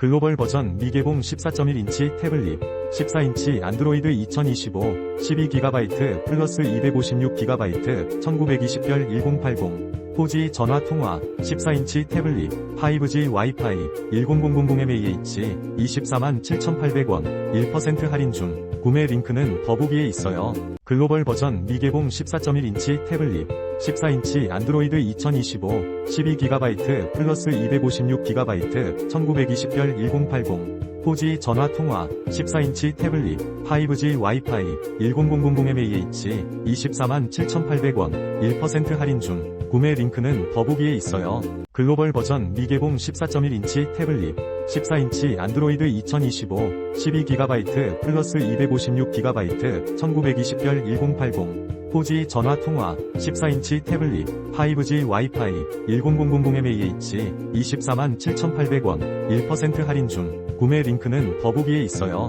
글로벌 버전 미개봉 14.1인치 태블릿, 14인치 안드로이드 2025, 12GB 플러스 256GB, 1920별 1080, 4G 전화 통화, 14인치 태블릿, 5G 와이파이, 10000MAH, 24만 7,800원, 1% 할인 중, 구매 링크는 더보기에 있어요. 글로벌 버전 미개봉 14.1인치 태블릿, 14인치 안드로이드 2025, 12GB 플러스 256GB, 1920별 1080, 4G 전화 통화, 14인치 태블릿, 5G 와이파이, 10000MAH, 24만 7,800원, 1% 할인 중, 구매 링크는 더보기에 있어요. 글로벌 버전 미개봉 14.1인치 태블릿, 14인치 안드로이드 2025, 12GB 플러스 256GB, 1920별 1080, 4G 전화 통화, 14인치 태블릿, 5G 와이파이, 10000MAH, 24만 7,800원, 1% 할인 중, 구매 링크는 더보기에 있어요.